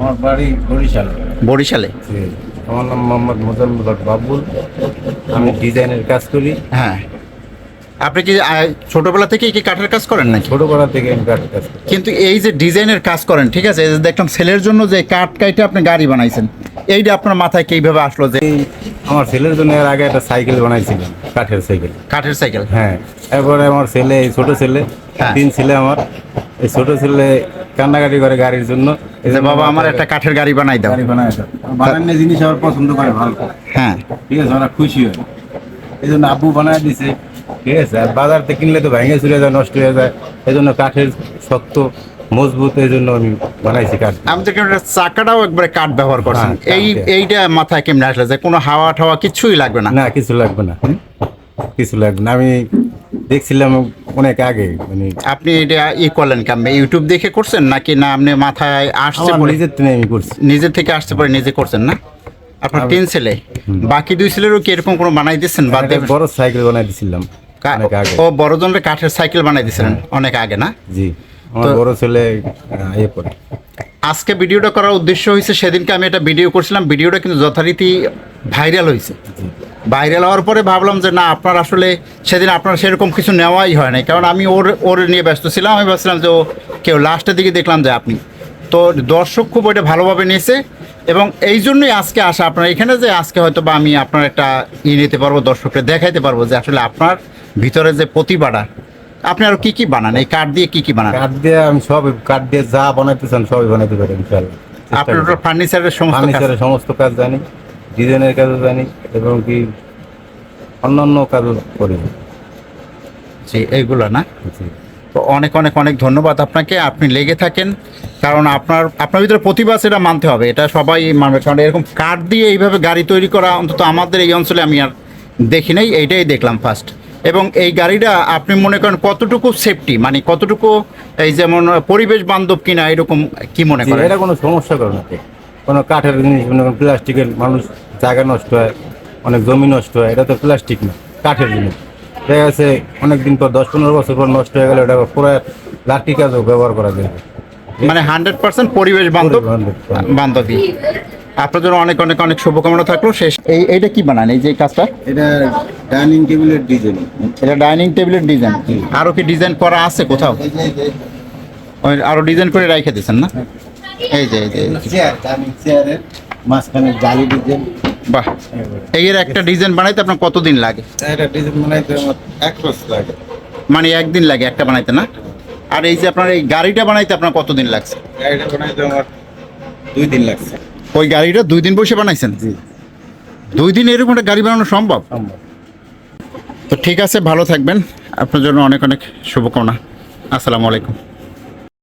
আমার বাড়ি বরিশাল। বরিশালে? আমার নাম মোহাম্মদ মোজাম্মল বাবুল। আমি ডিজাইনের কাজ করি। হ্যাঁ। আপনি কি ছোটবেলা থেকে কি কাঠের কাজ করেন নাকি? ছোটবেলা থেকে আমি কাঠের কাজ করি। কিন্তু এই যে ডিজাইনের কাজ করেন ঠিক আছে? এই যে দেখলাম ছেলের জন্য যে কাঠ কাইটে আপনি গাড়ি বানাইছেন এইটা আপনার মাথায় কীভাবে আসলো যে আমার ছেলের জন্য এর আগে একটা সাইকেল বানাইছিলাম কাঠের সাইকেল। কাঠের সাইকেল? হ্যাঁ এরপরে আমার ছেলে এই ছোট ছেলে হ্যাঁ। তিন ছেলে আমার। এই ছোট ছেলে কান্নাকাটি করে গাড়ির জন্য। এই যে বাবা আমার একটা কাঠের গাড়ি বানাই দাও। গাড়ি বানায় দাও। বানানো জিনিস আমার পছন্দ করে ভালো হ্যাঁ। ঠিক আছে ওরা খুশি হয়। এই জন্য আব্বু বানায় দিছে। ঠিক আছে আর বাজার থেকে কিনলে তো ভেঙে চুরে যায় নষ্ট হয়ে যায়। এই জন্য কাঠের শক্ত মজবুত এই জন্য আমি বানাইছি কাঠ। আমি তো কেমন চাকাটাও একবারে কাঠ ব্যবহার করছেন হ্যাঁ, এই এইটা মাথায় কেমনে আসলে? যে কোনো হাওয়া ঠাওয়া কিছুই লাগবে না? না কিছু লাগবে না। কিছু লাগবে না। আমি দেখছিলাম অনেক আগে মানে আপনি এটা ই করলেন কেমন ইউটিউব দেখে করছেন নাকি না আপনি মাথায় আসছে পরে নিজের থেকে আমি করছি। নিজের থেকে আসতে পারে নিজে করছেন না? আপনার তিন ছেলে। বাকি দুই ছেলেরও কি এরকম কোনো বানাই একটা দেবেন? বড় সাইকেল বানাই দিছিলাম ও বড় জনের কাঠের সাইকেল বানাই দিয়েছিলেন অনেক আগে না? জি আমার বড় ছেলে ইয়ে করে আজকে ভিডিওটা করার উদ্দেশ্য হয়েছে সেদিনকে আমি একটা ভিডিও করছিলাম ভিডিওটা কিন্তু যথারীতি ভাইরাল হয়েছে। ভাইরাল হওয়ার পরে ভাবলাম যে না আপনার আসলে সেদিন আপনার সেরকম কিছু নেওয়াই হয় নাই। কারণ আমি ওর ওর নিয়ে ব্যস্ত ছিলাম। আমি ভাবছিলাম যে ও কেউ লাস্টের দিকে দেখলাম যে আপনি। তো দর্শক খুব ওইটা ভালোভাবে নিয়েছে এবং এই জন্যই আজকে আসা আপনার। এখানে যে আজকে হয়তো বা আমি আপনার একটা ই নিতে পারব দর্শককে দেখাইতে পারব যে আসলে আপনার ভিতরে যে প্রতিভাটা আপনি আরও কি কি বানান? এই কাঠ দিয়ে কি কি বানান? কাঠ দিয়ে আমি সব কাঠ দিয়ে যা বানাইতে চান সবই বানাইতে পারি ইনশাল্লাহ আপনার ফার্নিচারের সমস্ত ফার্নিচারের সমস্ত কাজ জানি। ডিজাইনের কাজও জানি এবং কি অন্যান্য কাজও করি। জি এইগুলো না। তো অনেক অনেক অনেক ধন্যবাদ আপনাকে। আপনি লেগে থাকেন কারণ আপনার আপনার ভিতরে প্রতিভা সেটা মানতে হবে। এটা সবাই মানবে কারণ এরকম কাঠ দিয়ে এইভাবে গাড়ি তৈরি করা অন্তত আমাদের এই অঞ্চলে আমি আর দেখি নাই এইটাই দেখলাম ফার্স্ট এবং এই গাড়িটা আপনি মনে করেন কতটুকু সেফটি মানে কতটুকু এই যেমন পরিবেশ বান্ধব কিনা এরকম কি মনে করেন? এটা কোনো সমস্যা করে না কোনো কাঠের জিনিস মনে করেন প্লাস্টিকের মানুষ জায়গা নষ্ট হয় অনেক জমি নষ্ট হয় এটা তো প্লাস্টিক না কাঠের জিনিস দেখা গেছে অনেকদিন পর দশ পনেরো বছর পর নষ্ট হয়ে গেলে ওটা পুরো লাঠি কাজও ব্যবহার করা যায়। মানে হান্ড্রেড পার্সেন্ট পরিবেশ বান্ধব বান্ধব। বান্ধবী। আপনার জন্য অনেক অনেক অনেক শুভকামনা থাকল শেষ। এই এইটা কি বানান এই যে কাজটা? এটা ডাইনিং টেবিলের ডিজাইন এটা ডাইনিং টেবিলের ডিজাইন আরও কি ডিজাইন করা আছে কোথাও? ওই আরও ডিজাইন করে রেখে দিয়েছেন না? এই যে এই যে। এই যে। চেয়ার ডাইনিং চেয়ারের মাঝখানে জালি ডিজাইন বাহ। এর একটা ডিজাইন বানাইতে আপনার কতদিন লাগে? এটা ডিজাইন বানাইতে আমার এক বছর লাগে। মানে একদিন লাগে একটা বানাইতে না? আর এই যে আপনার এই গাড়িটা বানাইতে আপনার কতদিন লাগছে? গাড়িটা বানাইতে আমার দুই দিন লাগছে। ওই গাড়িটা দুই দিন বসে বানাইছেন? জি। দুই দিন এরকম একটা গাড়ি বানানো সম্ভব? সম্ভব। তো ঠিক আছে ভালো থাকবেন। আপনার জন্য অনেক অনেক শুভকামনা। আসসালামু আলাইকুম।